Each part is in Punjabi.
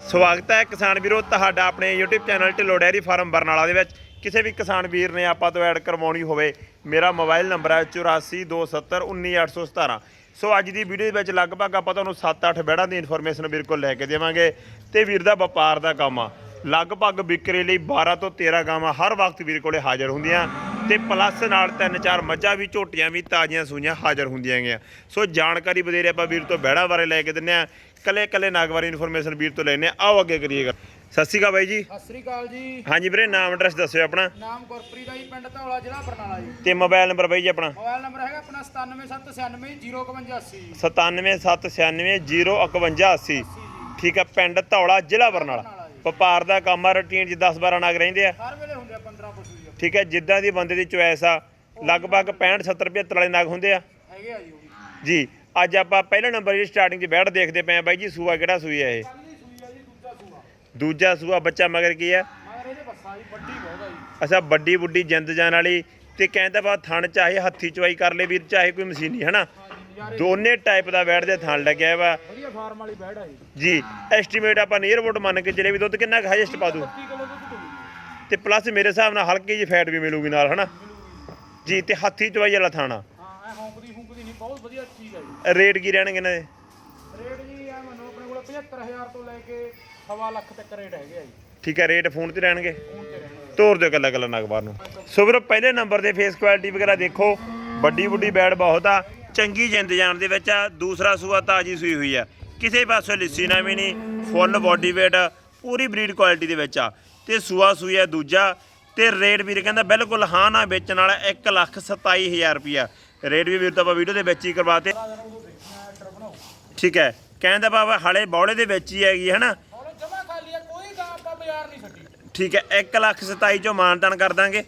ਸਵਾਗਤ ਹੈ ਕਿਸਾਨ ਵੀਰੋ, ਤੁਹਾਡਾ ਆਪਣੇ YouTube channel Dhillon dairy farm Barnala ਦੇ ਵਿੱਚ। ਕਿਸੇ ਵੀ ਕਿਸਾਨ ਵੀਰ ਨੇ ਆਪਾਂ ਤੋਂ ਐਡ ਕਰਵਾਉਣੀ ਹੋਵੇ, ਮੇਰਾ ਮੋਬਾਈਲ ਨੰਬਰ ਹੈ 8427191817 ਸੋ ਅੱਜ ਦੀ ਵੀਡੀਓ ਦੇ ਵਿੱਚ ਲਗਭਗ ਆਪਾਂ ਤੁਹਾਨੂੰ 7-8 ਬੈੜਾਂ ਦੀ ਇਨਫੋਰਮੇਸ਼ਨ ਵੀਰ ਕੋਲ ਲੈ ਕੇ ਦੇਵਾਂਗੇ ਤੇ ਵੀਰ ਦਾ ਵਪਾਰ ਦਾ ਕੰਮ ਆ। ਲਗਭਗ ਵਿਕਰੇ ਲਈ 12 ਤੋਂ 13 ਗਾਵਾਂ ਹਰ ਵਕਤ ਵੀਰ ਕੋਲੇ ਹਾਜ਼ਰ ਹੁੰਦੀਆਂ। ਤੇ ਪਲੱਸ ਨਾਲ ਤਿੰਨ ਚਾਰ ਮੱਝਾਂ ਵੀ ਝੋਟੀਆਂ ਵੀ ਤਾਜ਼ੀਆਂ ਸੂਈਆਂ ਹਾਜ਼ਰ ਹੁੰਦੀਆਂ ਗੀਆਂ ਸੋ ਜਾਣਕਾਰੀ ਵਧੇਰੇ ਆਪਾਂ ਵੀਰ ਤੋਂ ਬੈੜਾਂ ਬਾਰੇ ਲੈ ਕੇ ਦਿੰਨੇ ਆ ਕੱਲੇ ਕੱਲੇ ਨਾਗ ਬਾਰੇ ਇਨਫੋਰਮੇਸ਼ਨ ਵੀਰ ਤੋਂ ਲੈਣੇ ਆ ਆਓ ਅੱਗੇ ਕਰੀਏਗਾ ਸਤਿ ਸ਼੍ਰੀ ਅਕਾਲ ਬਾਈ ਜੀ। ਸਤਿ ਸ੍ਰੀ ਅਕਾਲ ਜੀ। ਹਾਂਜੀ ਵੀਰੇ ਨਾਮ ਐਡਰੈਸ ਦੱਸਿਓ ਆਪਣਾ। ਨਾਮ ਗੁਰਪ੍ਰੀਤ ਆ ਜੀ ਪਿੰਡ ਧੌਲਾ ਜ਼ਿਲ੍ਹਾ ਬਰਨਾਲਾ ਜੀ। ਤੇ ਮੋਬਾਈਲ ਨੰਬਰ ਬਾਈ ਜੀ ਆਪਣਾ? ਮੋਬਾਈਲ ਨੰਬਰ ਹੈਗਾ ਆਪਣਾ 9779905180 9779905180 ਠੀਕ ਹੈ ਪਿੰਡ ਧੌਲਾ ਜ਼ਿਲ੍ਹਾ ਬਰਨਾਲਾ। ਵਪਾਰ ਦਾ ਕੰਮ ਆ ਰੂਟੀਨ ਚ 10 12 ਨਾਗ ਰਹਿੰਦੇ ਆ। ਹਰ ਵੇਲੇ ਹੁੰਦੇ ਆ 15 ਪਸ਼ੂ ਜੀ ਠੀਕ ਹੈ ਜਿੱਦਾਂ ਦੀ ਬੰਦੇ ਦੀ ਚੁਆਇਸ ਆ ਲਗਭਗ 65 70 75 ਵਾਲੇ ਨਾਗ ਹੁੰਦੇ ਆ। ਹੈਗੇ ਆ ਜੀ ਉਹ ਵੀ। ਜੀ ਅੱਜ ਆਪਾਂ ਪਹਿਲੇ ਨੰਬਰ ਦੀ ਸਟਾਰਟਿੰਗ 'ਚ ਬੈਠ ਦੇਖਦੇ ਪਏ ਆ ਬਾਈ ਜੀ ਸੂਆ ਕਿਹੜਾ ਸੂਈ ਆ ਇਹ? ਕੱਲ ਦੀ ਸੂਈ ਆ ਜੀ ਦੂਜਾ ਸੂਆ। ਦੂਜਾ ਸੂਆ ਬੱਚਾ ਮਗਰ ਕੀ ਆ? ਮਗਰ ਇਹਦੇ ਬੱਸਾ ਜੀ ਵੱਡੀ ਬਹੁਤ ਆ ਜੀ। ਅੱਛਾ ਵੱਡੀ ਬੁੱਢੀ ਜਿੰਦ ਜਾਨ ਵਾਲੀ ਤੇ ਕਹਿੰਦਾ ਬਾ ਥਣ ਚਾਹੇ ਹੱਥੀ ਚਵਾਈ ਕਰ ਲੇ ਵੀਰ ਚਾਹੇ ਕੋਈ ਮਸ਼ੀਨੀ ਹਨਾ? ਦੋਨੇ ਟਾਈਪ ਦਾ ਬੈਠ ਦੇ ਥਣ ਲੱਗਿਆ ਵਾ। ਵਧੀਆ ਫਾਰਮ ਵਾਲੀ ਬੈੜ ਆ ਜੀ ਜੀ ਐਸਟੀਮੇਟ ਆਪਾਂ ਨੀਅਰਬੋਟ ਮੰਨ ਕੇ ਚਲੇ ਵੀ ਦੁੱਧ ਕਿੰਨਾ ਹਾਈਐਸਟ ਪਾ ਦੂ। 25 ਕਿਲੋ ਦੁੱਧ ਦੂਗੀ ਤੇ ਪਲੱਸ ਮੇਰੇ ਹਿਸਾਬ ਨਾਲ ਹਲਕੀ ਜਿਹੀ ਫੈਟ ਵੀ ਮਿਲੂਗੀ ਨਾਲ ਹਨਾ? ਜੀ ਤੇ ਹੱਥੀ ਚਵਾਈ ਵਾਲਾ ਥਾਣਾ ਹਾਂ ਐ ਹੌਂਕਦੀ ਹੂੰਕਦੀ ਨਹੀਂ ਬਹੁਤ ਵਧੀਆ ਚੀਜ਼ ਆ ਜੀ। ਰੇਟ ਕੀ ਰਹਿਣਗੇ ਇਹਨਾਂ ਦੇ? ਰੇਟ ਜੀ ਆ ਮੈਨੂੰ ਆਪਣੇ ਕੋਲ 75000 ਤੋਂ ਲੈ ਕੇ ਸਵਾ ਲੱਖ ਤੱਕ ਰੇਟ ਹੈਗੇ ਆ ਜੀ। ਠੀਕ ਹੈ ਰੇਟ ਫੋਨ ਤੇ ਰਹਿਣਗੇ? ਫੋਨ ਤੇ ਤੋਰ ਦਿਓ ਕੱਲਾ ਕੱਲਾ ਨਗਬਾਰ ਨੂੰ। ਸੋ ਵੀਰੋ ਪਹਿਲੇ ਨੰਬਰ ਦੇ ਫੇਸ ਕੁਆਲਿਟੀ ਵਗੈਰਾ ਦੇਖੋ। ਵੱਡੀ ਵੱਡੀ ਬੈਡ ਬਹੁਤ ਆ। ਚੰਗੀ ਜਿੰਦ ਜਾਨ ਦੇ ਵਿੱਚ ਆ ਦੂਸਰਾ ਸੂਆ ਤਾਜੀ ਸੂਈ ਹੋਈ ਆ। ਕਿਸੇ ਪਾਸੋਂ ਲਿੱਸੀ ਨਾ ਵੀ ਨਹੀਂ ਫੁੱਲ ਬਾਡੀ weight ਪੂਰੀ ਬਰੀਡ ਕੁਆਲਿਟੀ ਦੇ ਵਿੱਚ ਆ। ਤੇ ਸੂਆ ਸੂਈ ਆ ਦੂਜਾ ਤੇ ਰੇਟ ਵੀਰ ਕਹਿੰਦਾ ਬਿਲਕੁਲ ਹਾਂ ਨਾ ਵੇਚਣ ਵਾਲਾ 127000 ਰੁਪਿਆ ਰੇਟ ਵੀ ਵੀਰ ਤਾਂ ਆਪਾਂ ਵੀਡੀਓ ਦੇ ਵਿੱਚ ਹੀ ਕਰਵਾਤੇ। ਠੀਕ ਹੈ ਕਹਿੰਦਾ ਬਾਬਾ ਹਲੇ ਬੌਲੇ ਦੇ ਵਿੱਚ ਹੀ ਹੈਗੀ ਹੈ ਨਾ। ਠੀਕ ਹੈ 1 ਲੱਖ 27 ਚੋਂ ਮਾਨਤਾਨ ਕਰ ਦਾਂਗੇ।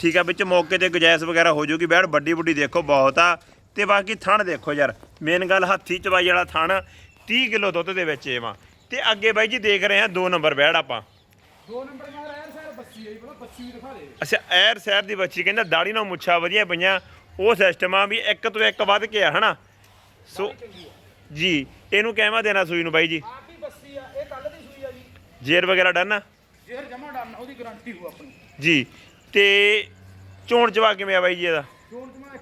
ਠੀਕ ਹੈ ਵਿੱਚ ਮੌਕੇ ਤੇ ਗੁਜਾਇਸ਼ ਵਗੈਰਾ ਹੋ ਜਾਊਗੀ ਬੈੜ ਵੱਡੀ ਵੱਡੀ ਦੇਖੋ ਬਹੁਤ ਆ। ਤੇ ਬਾਕੀ ਥਣ ਦੇਖੋ ਯਾਰ ਮੇਨ ਗੱਲ ਹੱਥੀ ਚਵਾਈ ਵਾਲਾ ਥਣ 30 ਕਿਲੋ ਦੁੱਧ ਦੇ ਵਿੱਚ ਏਵਾ ਤੇ ਅੱਗੇ ਬਾਈ ਜੀ ਦੇਖ ਰਹੇ ਹਾਂ 2 ਨੰਬਰ ਬੈੜ ਆਪਾਂ। ਦੋ ਨੰਬਰ ਨਾਲ ਰਹਿਣ ਸਰ ਬੱਸੀ ਆਈ ਬੋਲਾ ਬੱਸੀ ਵੀ ਦਿਖਾ ਦੇ। ਅੱਛਾ ਐਰ ਸ਼ਹਿਰ ਦੀ ਬੱਚੀ ਕਹਿੰਦਾ ਦਾੜੀ ਨਾਲ ਮੁੱਛਾਂ ਵਧੀਆ ਪਈਆਂ ਉਹ ਸਿਸਟਮ ਆ ਵੀ ਇੱਕ ਤੋਂ ਇੱਕ ਵੱਧ ਕੇ ਆ ਹਨਾ? ਸੋ ਜੀ ਇਹਨੂੰ ਕਹਿਵਾ ਦੇਣਾ ਸੂਈ ਨੂੰ ਬਾਈ ਜੀ? ਆਪ ਹੀ ਬੱਸੀ ਆ ਇਹ ਕੱਲ ਦੀ ਸੂਈ ਆ ਜੀ। ਜੇਰ ਵਗੈਰਾ ਡਨ? ਆ ਜੇਰ ਜਮਾ ਡਨ ਉਹਦੀ ਗਾਰੰਟੀ ਹੋ ਆਪਣੀ। ਜੀ ਤੇ ਚੋਣ ਚਵਾ ਕਿਵੇਂ ਆ ਬਾਈ ਜੀ ਇਹਦਾ?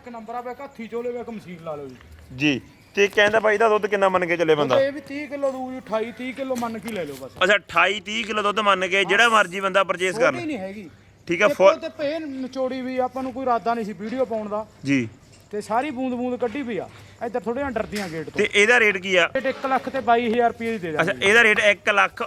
ਇੱਕ ਨੰਬਰ ਆ ਵੇ ਹੱਥੀ ਚੋਲੇ ਵੇ ਮਸ਼ੀਨ ਲਾ ਲਓ ਜੀ। ਜੀ। ਤੇ ਕਹਿੰਦਾ ਬਾਈ ਦਾ ਦੁੱਧ ਕਿੰਨਾ ਮੰਨ ਕੇ ਚੱਲੇ ਬੰਦਾ? ਇਹ ਵੀ 30 ਕਿਲੋ ਦੂ ਜੀ 28 30 ਕਿਲੋ ਮੰਨ ਕੇ ਲੈ ਲਓ ਬਸ। ਅੱਛਾ 28 30 ਕਿਲੋ ਦੁੱਧ ਮੰਨ ਕੇ ਜਿਹੜਾ ਮਰਜ਼ੀ ਬੰਦਾ ਪਰਚੇਸ ਕਰ ਲੈ ਨਹੀਂ ਹੈਗੀ। ਠੀਕ ਤੇ ਫੁੱਲ ਤੇ ਭੇ ਨਿਚੋੜੀ ਵੀ ਆਪਾਂ ਨੂੰ ਕੋਈ ਇਰਾਦਾ ਨਹੀਂ ਸੀ ਵੀਡੀਓ ਪਾਉਣ ਦਾ। ਜੀ। ਤੇ ਸਾਰੀ ਬੂੰਦ ਬੂੰਦ ਕੱਢੀ ਵੀ ਆ। ਇੱਧਰ ਥੋੜੇ ਜਿਹਾ ਡਰਦੀਆਂ ਗੇਟ ਤੋਂ। ਤੇ ਇਹਦਾ ਰੇਟ ਕੀ ਆ? ਰੇਟ 1 ਲੱਖ ਤੇ 22000 ਰੁਪਏ ਦੀ ਦੇ ਅੱਛਾ ਦਾਂਗੇ ਇਹਦਾ ਰੇਟ 1 ਲੱਖ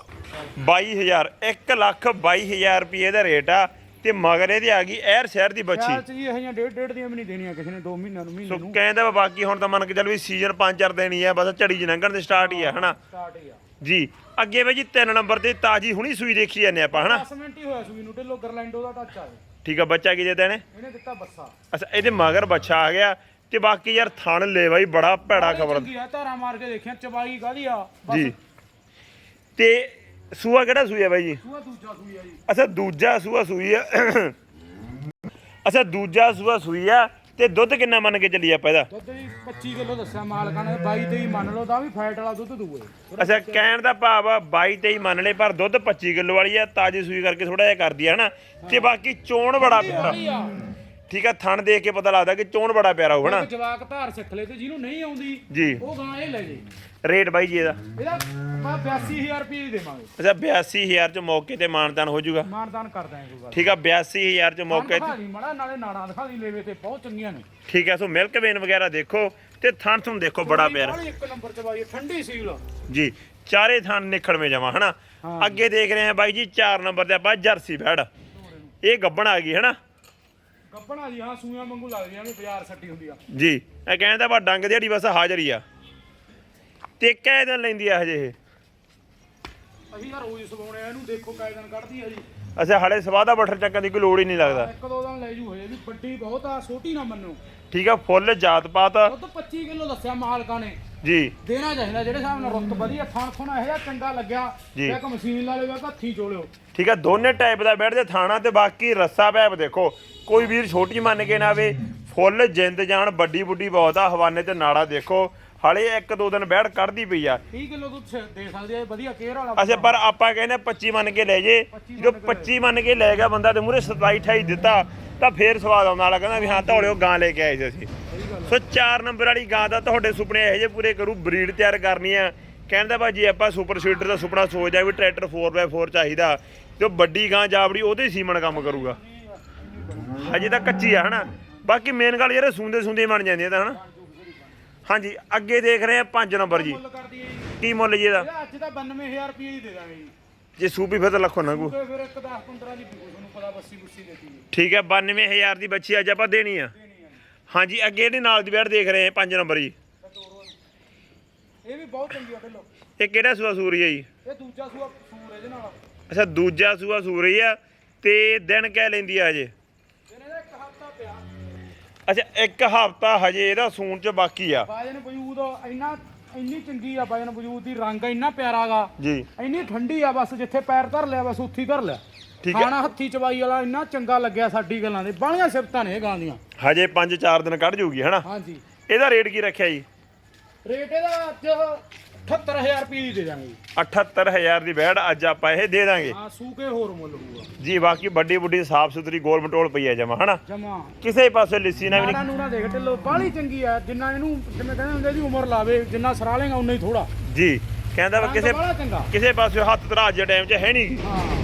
22000 1 ਲੱਖ 22000 ਰੁਪਏ ਦਾ ਰੇਟ ਆ। ਤੇ ਮਗਰ ਇਹਦੀ ਆ ਗਈ ਐਰ ਸ਼ਹਿਰ ਦੀ ਬੱਚੀ। ਜੀ ਇਹ ਡੇਢ ਡੇਢ ਦੀਆਂ ਵੀ ਨਹੀਂ ਦੇਣੀਆਂ ਕਿਸੇ ਨੇ 2 ਮਹੀਨਿਆਂ ਨੂੰ ਸੋ ਮਹੀਨੇ ਨੂੰ। ਕਹਿੰਦਾ ਵਾ ਬਾਕੀ ਹੁਣ ਤਾਂ ਮੰਨ ਕੇ ਚੱਲ ਵੀ ਸੀਜ਼ਨ 5-4 ਦੇਣੀ ਆ ਬਸ ਝੜੀ ਲੰਘਣ ਦੇ ਸਟਾਰਟ ਹੀ ਆ ਹਨਾ? ਸਟਾਰਟ ਹੀ ਆ। ਜੀ ਅੱਗੇ ਬਈ ਜੀ 3 ਨੰਬਰ ਤੇ ਤਾਜੀ ਹੁਣੀ ਸੂਈ ਦੇਖੀ ਜਾਂਦੇ ਆਪਾਂ ਹਨਾ? 10 ਮਿੰਟ ਹੀ ਹੋਇਆ ਸੂਈ ਨੂੰ ਢਿੱਲੋ ਗਰਲੈਂਡੋ ਦਾ ਟੱਚ ਆ। ਠੀਕ ਆ ਬੱਚਾ ਕੀ ਦੇਤਾ ਇਹਨੇ? ਇਹਨੇ ਦਿੱਤਾ ਬੱਸਾ। ਅੱਛਾ ਇਹਦੇ ਮਗਰ ਬੱਚਾ ਆ ਗਿਆ ਤੇ ਬਾਕੀ ਯਾਰ ਥਣ ਲੈ ਬਾਈ ਬੜਾ ਭੈੜਾ ਖਬਰ। ਚੰਗੀ ਆ ਧਾਰਾ ਮਾਰ ਕੇ ਦੇਖਿਆ ਚਬਾਈ ਕਾਦੀ ਆ? ਬਸ। ਜੀ। ਤੇ ਸੂਆ ਕਿਹੜਾ ਸੂਈ ਆ ਬਾਈ ਜੀ? ਸੂਆ ਦੂਜਾ ਸੂਈ ਆ ਜੀ। ਅੱਛਾ ਦੂਜਾ ਸੂਆ ਸੂਈ ਆ। ਅੱਛਾ ਦੂਜਾ ਸੂਆ ਸੂਈ ਆ ਤੇ ਦੁੱਧ ਕਿੰਨਾ ਮੰਨ ਕੇ ਚੱਲੀ ਆਪਾਂ ਇਹਦਾ? ਦੁੱਧ ਜੀ 25 ਕਿਲੋ ਦੱਸਿਆ ਮਾਲਕਾਂ ਨੇ 22 ਤੇ ਹੀ ਮੰਨ ਲਓ ਤਾਂ ਵੀ ਫੈਟ ਵਾਲਾ ਦੁੱਧ ਦੂਏ। ਅੱਛਾ ਕਹਿਣ ਦਾ ਭਾਵ ਆ 22 23 ਮੰਨ ਲੈ ਪਰ ਦੁੱਧ 25 ਕਿਲੋ ਵਾਲੀ ਆ ਤਾਜੀ ਸੂਈ ਕਰਕੇ ਥੋੜਾ ਜਿਹਾ ਕਰਦੀ ਆ ਹਨਾ? ਤੇ ਬਾਕੀ ਚੋਣ ਬੜਾ ਪਿਆਰਾ। ਠੀਕ ਆ ਥਣ ਦੇਖ ਕੇ ਪਤਾ ਲੱਗਦਾ ਕਿ ਚੋਣ ਬੜਾ ਪਿਆਰਾ ਹੋਊ ਹਨਾ? ਜਵਾਕ ਧਾਰ ਸਿੱਖ ਲੈ ਤੇ ਜਿਹਨੂੰ ਨਹੀਂ ਆਉਂਦੀ ਜੀ। ਉਹ ਗਾਂ ਇਹ ਲੈ ਜੇ। ਰੇਟ ਬਾਈ ਜੀ ਇਹਦਾ। ਇਹਦਾ ਮੈਂ 82000 ਰੁਪਏ ਹੀ ਦੇਵਾਂਗੇ। ਅੱਛਾ 82000 ਚ ਮੌਕੇ ਤੇ ਮਾਨਤਾਨ ਹੋ ਜਾਊਗਾ ਮਾਨਦਾਨ ਕਰ ਦਾਂਗੇ ਕੋਈ ਗੱਲ ਠੀਕ ਆ 82000 ਚ ਮੌਕੇ ਤੇ ਮੜਾ ਨਾਲੇ ਨਾੜਾਂ ਦਿਖਾ ਦੀ ਲੈਵੇ ਤੇ ਬਹੁਤ ਚੰਗੀਆਂ ਨੇ। ਠੀਕ ਹੈ ਸੋ ਮਿਲਕ ਵੇਨ ਵਗੈਰਾ ਦੇਖੋ ਤੇ ਥਣ ਥਣ ਦੇਖੋ ਬੜਾ ਪਿਆਰਾ। ਇੱਕ ਨੰਬਰ ਚ ਬਾਈ ਠੰਡੀ ਸੀਲ ਜੀ ਚਾਰੇ ਥਣ ਨਿਖੜਵੇਂ ਜਾਵਾਂ ਹਨਾ। ਅੱਗੇ ਦੇਖ ਰਹੇ ਹਾਂ ਬਾਈ ਜੀ 4 ਨੰਬਰ ਤੇ ਆਪਾਂ ਜਰਸੀ ਬੈੜ ਇਹ ਗੱਬਣ ਆ ਗਈ ਹਨਾ? ਗੱਪਣਾ ਜੀ ਹਾਂ ਸੂਈਆਂ ਵਾਂਗੂ ਲੱਗਦੀਆਂ ਨੇ ਬਾਜ਼ਾਰ ਛੱਡੀ ਹੁੰਦੀ ਆ ਜੀ ਇਹ ਕਹਿੰਦਾ ਬਾ ਡੰਗ ਦਿਹਾੜੀ ਬਸ ਹਾਜ਼ਰ ਆ। ਤੇ ਕਹਿ ਦਿਨ ਲੈਂਦੀ ਆ ਹਜੇ ਇਹ? ਅਸੀਂ ਰੋਜ਼ ਸਵਾਉਣੇ ਆ ਇਹਨੂੰ ਦੇਖੋ ਦਿਨ ਕੱਢਦੀ ਆ ਜੀ। ਅੱਛਾ ਹਲੇ ਸਵਾਹ ਦਾ ਬਟਰ ਚੱਕਣ ਦੀ ਕੋਈ ਲੋੜ ਹੀ ਨਹੀਂ ਲੱਗਦਾ। ਇੱਕ ਦੋ ਦਿਨ ਲੈ ਜੂ ਹੋਏ ਵੀ ਵੱਡੀ ਬਹੁਤ ਆ ਛੋਟੀ ਨਾ ਮੰਨੋ। ਠੀਕ ਆ ਫੁੱਲ ਜਾਤ ਪਾਤ। ਦੁੱਧ 25 ਕਿਲੋ ਦੱਸਿਆ ਮਾਲਕਾਂ ਨੇ। ਜੀ। ਦੇਣਾ ਚਾਹੀਦਾ ਜਿਹੜੇ ਹਿਸਾਬ ਨਾਲ ਰੁੱਤ ਵਧੀਆ ਥਣ ਥਣ ਇਹੋ ਜਿਹਾ ਚੰਗਾ ਲੱਗਿਆ ਜੀ। ਇੱਕ ਮਸ਼ੀਨ ਲਾ ਲਿਓ ਇੱਕ ਹੱਥੀ ਚੋਲਿਓ। ਠੀਕ ਆ ਦੋਨੇ ਟਾਈਪ ਦਾ ਬੈਠ ਦੇ ਥਾਣਾ ਤੇ ਬਾਕੀ ਰੱਸਾ ਪੈਪ ਦੇਖੋ। ਕੋਈ ਵੀਰ ਛੋਟੀ ਮੰਨ ਕੇ ਨਾ ਆਵੇ। ਫੁੱਲ ਜਿੰਦ ਜਾਨ ਵੱਡੀ ਬੁੱਢੀ ਬਹੁਤ ਆ ਹਵਾਨੇ ਤੇ ਨਾੜਾ ਦੇਖੋ। ਹਾਲੇ ਇੱਕ ਦੋ ਦਿਨ ਬੈੜ ਕੱਢਦੀ ਪਈ ਆ। 30 ਕਿਲੋ ਦੁੱਧ ਦੇ ਸਕਦੇ ਆ ਵਧੀਆ ਕੇਅਰ ਵਾਲਾ ਅੱਛਾ ਪਰ ਆਪਾਂ ਕਹਿੰਦੇ 25 ਮੰਨ ਕੇ ਲੈ ਜੇ। 25 ਜੋ 25 ਮੰਨ ਕੇ ਲੈ ਗਿਆ ਬੰਦਾ ਤੇ ਮੂਰੇ 27 28 ਦਿੱਤਾ ਤਾਂ ਫੇਰ ਸਵਾਦ ਆਉਣ ਵਾਲਾ ਕਹਿੰਦਾ ਵੀ ਹਾਂ ਧੌਲਿਓ ਗਾਂ ਲੈ ਕੇ ਆਏ ਸੀ ਅਸੀਂ। ਸੋ 4 ਨੰਬਰ ਵਾਲੀ ਗਾਂ ਦਾ ਤੁਹਾਡੇ ਸੁਪਨੇ ਇਹੋ ਜਿਹੇ ਪੂਰੇ ਕਰੂ ਬਰੀਡ ਤਿਆਰ ਕਰਨੀ ਆ। ਕਹਿੰਦਾ ਭਾਜੀ ਆਪਾਂ ਸੁਪਰ ਸੀਡਰ ਦਾ ਸੁਪਨਾ ਸੋਚਦਾ ਵੀ ਟਰੈਕਟਰ 4x4 ਚਾਹੀਦਾ। ਤੇ ਉਹ ਵੱਡੀ ਗਾਂ ਜਾਵੜੀ ਉਹਦੇ ਹੀ ਸੀਮਨ ਕੰਮ ਕਰੂਗਾ। ਹਜੇ ਤਾਂ ਕੱਚੀ ਆ ਹਨਾ? ਬਾਕੀ ਮੇਨ ਗੱਲ ਯਾਰ ਸੂੰਦੇ ਸੂੰਦੇ ਬਣ ਜਾਂਦੀਆਂ ਤਾਂ ਹਨਾ? ਹਾਂਜੀ ਅੱਗੇ ਦੇਖ ਰਹੇ ਆ 5 ਨੰਬਰ ਜੀ। ਮੁੱਲ ਕਰਦੀ ਹੈ ਜੀ? ਕੀ ਮੁੱਲ ਜੀ ਇਹਦਾ? ਇਹਦਾ ਅੱਜ ਤਾਂ 92000 ਰੁਪਏ ਹੀ ਦੇ ਦਾਂਗੇ ਜੀ। ਜੇ ਸੂਪੀ ਫਿਰ ਤਾਂ ਲੱਖੋਂ ਨਗੂ ਤੇ ਫਿਰ ਇੱਕ 10 15 ਦੀ ਬਿਕੂ ਤੁਹਾਨੂੰ ਪਤਾ ਬੱਸੀ ਬੁੱਸੀ ਦੇਤੀ ਜੀ। ਠੀਕ ਹੈ 92000 ਦੀ ਬੱਚੀ ਅੱਜ ਆਪਾਂ ਦੇਣੀ ਆ। ਦੇਣੀ ਆ ਹਾਂਜੀ ਅੱਗੇ ਇਹਦੇ ਨਾਲ ਦੀ ਬੈਠ ਦੇਖ ਰਹੇ ਆ 5 ਨੰਬਰ ਜੀ। ਤਾਂ ਤੋਰੋ ਇਹਨੂੰ। ਇਹ ਵੀ ਬਹੁਤ ਚੰਗੀ ਆ ਢਿੱਲੋ ਇਹ ਕਿਹੜਾ ਸੂਆ ਸੂਰੀ ਹੈ ਜੀ? ਇਹ ਦੂਜਾ ਸੂਆ ਸੂਰ ਇਹਦੇ ਨਾਲ। ਅੱਛਾ ਦੂਜਾ ਸੂਆ ਸੂਰੀ ਆ ਤੇ ਦਿਨ ਕਹਿ ਲੈਂਦੀ ਆ ਹਜੇ ਇਹਨੇ ਦਾ ਇੱਕ ਹਫਤਾ ਪਿਆ ਅੱਛਾ ਇੱਕ ਹਫਤਾ ਹਜੇ ਇਹਦਾ ਸੂਣ ਚ ਬਾਕੀ ਆ। ਬਾਜਨ ਵਜੂਦ ਇੰਨਾ ਇੰਨੀ ਚੰਗੀ ਆ ਬਾਜਨ ਵਜੂਦ ਦੀ ਰੰਗ ਇੰਨਾ ਪਿਆਰਾ ਗਾ। ਜੀ। ਇੰਨੀ ਠੰਡੀ ਆ ਬਸ ਜਿੱਥੇ ਪੈਰ ਧਰ ਲਿਆ ਬਸ ਉੱਥੇ ਹੀ ਧਰ ਲਿਆ। ਠੀਕ ਹੈ। ਖਾਣਾ ਹੱਥੀ ਚਵਾਈ ਵਾਲਾ ਇੰਨਾ ਚੰਗਾ ਲੱਗਿਆ ਸਾਡੀ ਗੱਲਾਂ ਦੇ। ਬਾਹਲੀਆਂ ਸਿਫਤਾਂ ਨੇ ਇਹ ਗਾਂ ਦੀਆਂ। ਹਜੇ 5-4 ਦਿਨ ਕੱਢ ਜੂਗੀ ਹਨਾ? ਹਾਂਜੀ। ਇਹਦਾ ਰੇਟ ਕੀ ਰੱਖਿਆ ਜੀ? ਰੇਟ ਇਹਦਾ ਅੱਜ 78000 ਰੁਪਏ ਦੀ ਦੇ ਦਾਂਗੇ। ਜੀ। 78000 ਦੀ ਬੈੜ ਅੱਜ ਆਪਾਂ ਇਹ ਦੇ ਦਾਂਗੇ। ਹਾਂ ਸੂਕੇ ਹੋਰ ਮੁੱਲ ਹੋਊਗਾ। ਜੀ ਬਾਕੀ ਵੱਡੀ ਵੱਡੀ ਸਾਫ਼ ਸੁਥਰੀ ਗੋਲ ਮਟੋਲ ਪਈ ਆ ਜਮਾ ਹਨਾ? ਜਮਾ। ਕਿਸੇ ਪਾਸੇ ਲਿੱਸੀ ਨਾ ਵੀ ਨਾੜਾ ਨੂੜਾ ਦੇਖ ਢਿੱਲੋ ਬਾਹਲੀ ਚੰਗੀ ਆ। ਜਿੰਨਾ ਇਹਨੂੰ ਜਿਵੇਂ ਕਹਿੰਦੇ ਹੁੰਦੇ ਦੀ ਉਮਰ ਲਾਵੇ ਜਿੰਨਾ ਸਰਾ ਲੇਗਾ ਉਨਾ ਹੀ ਥੋੜਾ ਨਹੀਂ ਜੀ ਕਹਿੰਦਾ ਵਾ ਕਿਸੇ ਬਾਹਲਾ ਚੰਗਾ। ਕਿਸੇ ਪਾਸੇ ਹੱਥ ਧਰਾ ਜੇ ਟਾਈਮ 'ਚ ਹੈ ਨਹੀਂ ਹਾਂ।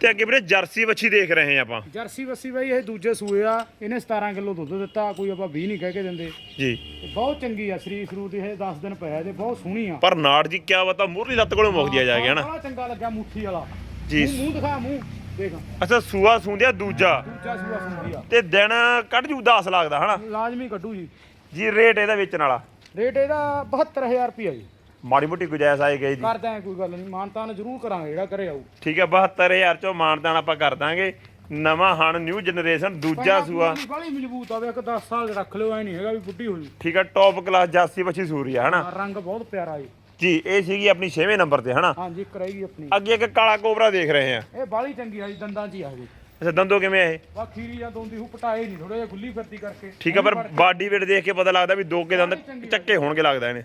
ਤੇ ਅੱਗੇ ਵੀਰੇ ਜਰਸੀ ਵੱਛੀ ਦੇਖ ਰਹੇ ਆ ਆਪਾਂ। ਜਰਸੀ ਬੱਸੀ ਬਾਈ ਇਹ ਦੂਜੇ ਸੂਏ ਆ। ਇਹਨੇ 17 ਕਿਲੋ ਦੁੱਧ ਦਿੱਤਾ ਕੋਈ ਆਪਾਂ 20 ਨਹੀਂ ਕਹਿ ਕੇ ਦਿੰਦੇ। ਜੀ। ਤੇ ਬਹੁਤ ਚੰਗੀ ਆ ਸਰੀਰ ਸਰੂ ਦੀ ਇਹ 10 ਦਿਨ ਪਿਆ ਤੇ ਬਹੁਤ ਸੋਹਣੀ ਆ। ਪਰ ਨਾੜ ਜੀ ਕਿਆ ਬਤਾ ਮੂਰਲੀ ਲੱਤ ਕੋਲੋਂ ਮੁੱਕ ਜਾ ਗਿਆ ਹਨਾ? ਬੜਾ ਚੰਗਾ ਲੱਗਾ ਮੁੱਠੀ ਵਾਲਾ। ਜੀ। ਮੂੰਹ- ਮੂੰਹ ਦਿਖਾ ਮੂੰਹ। ਦੇਖ। ਅੱਛਾ ਸੂਆ ਸੁੰਦਿਆ ਦੂਜਾ। ਦੂਜਾ ਸੂਆ ਸੁਣਦੀ ਆ। ਤੇ ਦਿਨ ਕੱਢ ਜੂ 10 ਲੱਗਦਾ ਹਨਾ? ਲਾਜ਼ਮੀ ਕੱਢੂ ਜੀ। ਜੀ ਰੇਟ ਇਹਦਾ ਵੇਚਣ ਵਾਲਾ। ਰੇਟ ਇਹਦਾ 72000 ਰੁਪਏ ਜੀ। ਮਾੜੀ ਮੋਟੀ ਗੁਜਾਇਸ਼ ਆਈ ਗਈ ਜੀ। ਕਰਦੇ ਆ ਕੋਈ ਗੱਲ ਨਹੀਂ ਮਾਨਤਾਨ ਜ਼ਰੂਰ ਕਰਾਂਗੇ ਜਿਹੜਾ ਕਰੇ ਆਊ ਠੀਕ ਹੈ 72000 ਚੋਂ ਮਾਨਦਾਨ ਆਪਾਂ ਕਰ ਦਾਂਗੇ। ਨਵਾਂ ਹਣ ਨਿਊ ਜਨਰੇਸ਼ਨ ਦੂਜਾ ਸੂਆ। ਬੜੀ ਮਜ਼ਬੂਤ ਆ ਵੇ ਇੱਕ 10 ਸਾਲ ਰੱਖ ਲਿਓ ਐ ਨਹੀਂ ਹੈਗਾ ਵੀ ਬੁੱਢੀ ਹੋ ਜੂ ਠੀਕ ਹੈ ਟੌਪ ਕਲਾਸ ਜਾਸੀ ਬੱਚੀ ਸੂਰੀ ਆ ਹਨਾ? ਰੰਗ ਬਹੁਤ ਪਿਆਰਾ ਜੀ ਜੀ ਇਹ ਸੀਗੀ ਆਪਣੀ 6ਵੇਂ ਨੰਬਰ ਤੇ ਹਨਾ? ਹਾਂਜੀ ਕਰਾਈ ਆਪਣੀ। ਅੱਗੇ ਇੱਕ ਕਾਲਾ ਕੋਬਰਾ ਦੇਖ ਰਹੇ ਆ ਇਹ ਬਾਲੀ ਚੰਗੀ ਆ ਜੀ ਦੰਦਾਂ 'ਚ ਹੀ ਆ ਜੀ ਅੱਛਾ ਦੰਦੋ ਕਿਵੇਂ ਆ ਇਹ? ਵਾ ਖੀਰੀ ਜਾਂ ਦੋਂਦੀ ਹੂ ਪਟਾਏ ਨਹੀਂ ਥੋੜਾ ਜਿਹਾ ਗੁੱਲੀ ਫਿਰਦੀ ਕਰਕੇ। ਠੀਕ ਹੈ ਪਰ ਬਾਡੀ ਵੇਟ ਦੇਖ ਕੇ ਪਤਾ ਲੱਗਦਾ ਵੀ ਦੋ ਕੇ ਦੰਦ ਚੱਕੇ ਹੋਣਗੇ ਲੱਗਦਾ ਇਹਨੇ।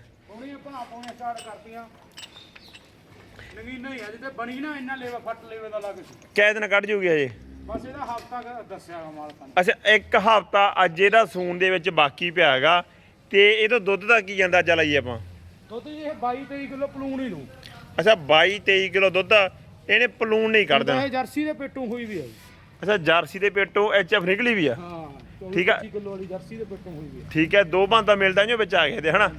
ਸਟਾਰਟ ਕਰਤੀਆਂ। ਹੀ ਆ ਜਿੱਤੇ ਬਣੀ ਨਾ ਇੰਨਾ ਲੇਵਾ ਫੱਟ ਲੇਵੇ ਦਾ ਲੱਗ ਸੀ। ਕਿਹ ਦਿਨ ਕੱਢ ਜੂਗੀ ਹਜੇ? ਬਸ ਇਹਦਾ ਹਫਤਾ ਦੱਸਿਆ ਮਾਲਕਾਂ ਨੇ। ਅੱਛਾ ਇੱਕ ਹਫਤਾ ਅੱਜ ਇਹਦਾ ਸੂਣ ਦੇ ਵਿੱਚ ਬਾਕੀ ਪਿਆ ਹੈਗਾ ਤੇ ਇਹ ਤੋਂ ਦੁੱਧ ਦਾ ਕੀ ਜਾਂਦਾ ਚੱਲ ਆਈਏ ਆਪਾਂ? ਦੁੱਧ ਇਹ 22 23 ਕਿਲੋ ਪਲੂਣ ਹੀ ਲੂ ਅੱਛਾ 22 23 ਕਿਲੋ ਦੁੱਧ ਆ, ਇਹਨੇ ਪਲੂਣ ਨਹੀਂ ਕੱਢ ਦੇਣਾ ਇਹ ਜਰਸੀ ਦੇ ਪੇਟੋਂ ਹੋਈ ਵੀ ਆ ਅੱਛਾ ਜਰਸੀ ਦੇ ਪੇਟੋਂ ਐਚਐਫ ਨਿਕਲੀ ਵੀ ਆ? ਹਾਂ ਠੀਕ ਆ। 25 ਕਿਲੋ ਵਾਲੀ ਜਰਸੀ ਦੇ ਪੇਟੋਂ ਹੋਈ ਵੀ ਆ। ਠੀਕ ਹੈ ਦੋ ਬੰਦਾ ਮਿਲਦਾ ਜੋ ਵਿੱਚ ਆ ਗਏ ਤੇ ਹਨਾ?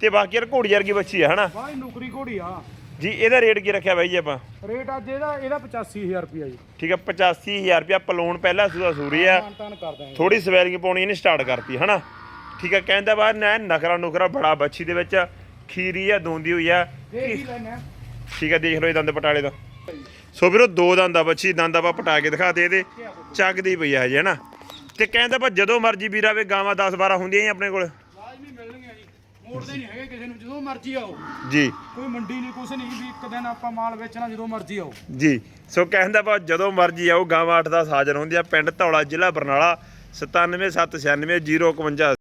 ਤੇ ਬਾਕੀ ਯਾਰ ਘੋੜੀ ਵਰਗੀ ਬੱਚੀ ਆ ਹਨਾ? ਬਾਈ ਨੁਕਰੀ ਘੋੜੀ ਆ। ਜੀ ਇਹਦਾ ਰੇਟ ਕੀ ਰੱਖਿਆ ਬਾਈ ਜੀ ਆਪਾਂ? ਰੇਟ ਅੱਜ ਇਹਦਾ ਇਹਦਾ 85000 ਰੁਪਿਆ ਜੀ। ਠੀਕ ਹੈ 85000 ਰੁਪਇਆ ਪਲੂਣ ਪਹਿਲਾ ਸੂਆ ਸੂਰੀ ਆ। ਮਾਨਤਾਨ ਕਰ ਦਾਂਗੇ ਥੋੜੀ ਸਵੈਲਿੰਗ ਪਾਉਣੀ ਇਹਨੇ ਸਟਾਰਟ ਕਰਤੀ ਹਨਾ? ਠੀਕ ਹੈ ਕਹਿੰਦਾ ਬਾਅਦ ਨਾ ਨਖਰਾ ਨੁਖਰਾ ਬੜਾ ਬੱਚੀ ਦੇ ਵਿੱਚ ਖੀਰੀ ਆ ਦੋਂਦੀ ਹੋਈ ਆ। ਦੇਖ ਹੀ ਲੈਣਾ ਠੀਕ ਹੈ ਦੇਖ ਲਓ ਇਹ ਦੰਦ ਪਟਾਲੇ ਦਾ। ਸੋ ਵੀਰੋ ਦੋ ਦੰਦ ਆ ਬੱਚੀ ਦੰਦ ਆਪਾਂ ਪਟਾ ਕੇ ਦਿਖਾ ਦੇ ਇਹਦੇ। ਚੱਕਦੀ ਪਈ ਆ ਹਜੇ ਹਨਾ? ਤੇ ਕਹਿੰਦਾ ਪਰ ਜਦੋਂ ਮਰਜ਼ੀ ਵੀਰ ਆਵੇ ਗਾਵਾਂ 10 12 ਹੁੰਦੀਆਂ ਹੀ ਆਪਣੇ ਕੋਲ। ਲਾਜ਼ਮੀ ਮਿਲਣਗੀਆਂ ਜੀ ਮੋੜਦੇ ਨਹੀਂ ਹੈਗੇ ਕਿਸੇ ਨੂੰ ਜਦੋਂ ਮਰਜ਼ੀ ਆਓ। ਜੀ। ਕੋਈ ਮੰਡੀ ਨਹੀਂ ਕੁਛ ਨਹੀਂ ਵੀ ਇੱਕ ਦਿਨ ਆਪਾਂ ਮਾਲ ਵੇਚਣਾ ਜਦੋਂ ਮਰਜ਼ੀ ਆਓ। ਜੀ। ਸੋ ਕਹਿੰਦਾ ਬਾ ਜਦੋਂ ਮਰਜ਼ੀ ਆਓ ਗਾਵਾਂ 8 ਦਾ ਹਾਜ਼ਰ ਹੁੰਦੀਆਂ ਪਿੰਡ ਧੌਲਾ ਜ਼ਿਲ੍ਹਾ ਬਰਨਾਲਾ 97796 051